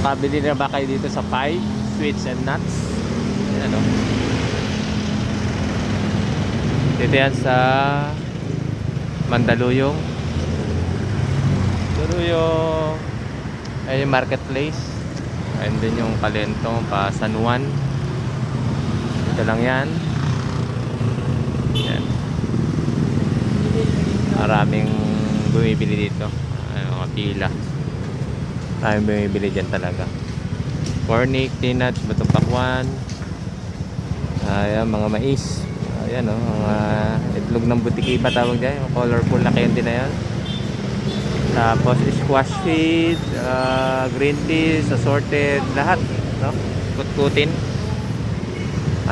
Nakabili na ba kayo dito sa Pie? Sweets and nuts? Ayan o. Dito yan sa Mandaluyong. Mandaluyong. Ayun yung marketplace. Ayun din yung Kalentong pa San Juan. Dito lang yan. Yan. Maraming bumibili dito. Ay, mga pila. Maraming bumibili dyan talaga. Cornic, peanuts, batong pakwan. Ayan, mga mais. Ayan o, mga itlog ng butiki ba tawag dyan? Yung colorful na candy na yan. Tapos squash seed, ah, green peas, assorted, lahat. No? Kutkutin.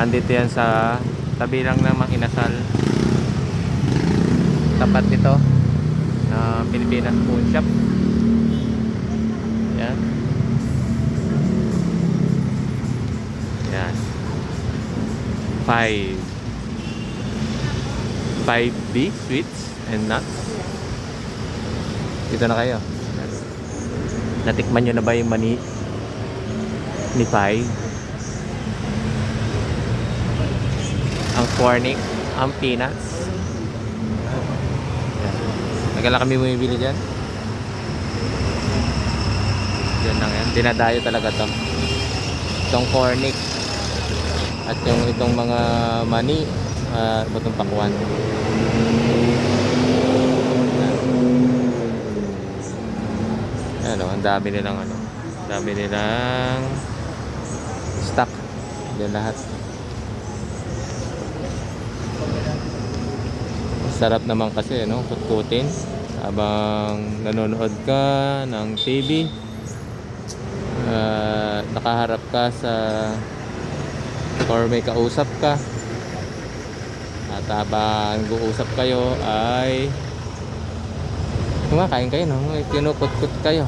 Andito yan sa tabi lang ng mga inasal. Tapat nito na Pilipinas Phone Shop. Yan. Yan. 5 5B sweets and nuts. Dito na kayo. Natikman nyo na ba yung mani ni Pai? Ang cornic, ang peanuts. Yan. Nagala kami bumibili dyan. Yan lang yan. Dinadayo talaga to. Itong cornic. At yung itong mga mani. Uh, batong pakwan. Ano, ang dami nilang ano. Dami nilang stock. Yan lahat. Sarap naman kasi, no? Kutkutin. Habang nanonood ka ng TV. Ah, nakaharap ka sa or may kausap ka. At habang nag-uusap kayo ay kumakain kayo, no? May Kinukutkut kayo.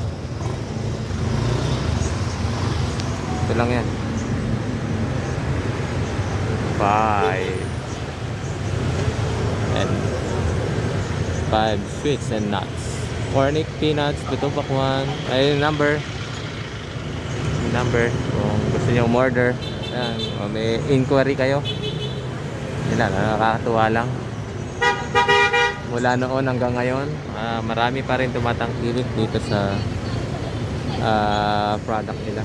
Ito lang yan. Five. And five sweets and nuts. Cornic, peanuts, buto pakwan. Ay, number. Number. Kung gusto nyo order. Ayan. May inquiry kayo. Yun lang, nakakatuwa lang. Mula noon hanggang ngayon, ah, marami pa rin tumatangkilik dito sa ah, product nila.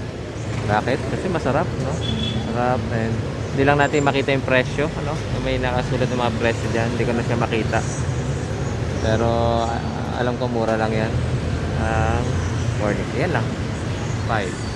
Bakit? Kasi masarap, no? Masarap and hindi lang natin makita yung presyo, ano? May nakasulat ng mga presyo diyan, hindi ko na siya makita. Pero ah, alam ko mura lang 'yan. Ah, morning. Yan lang. Bye.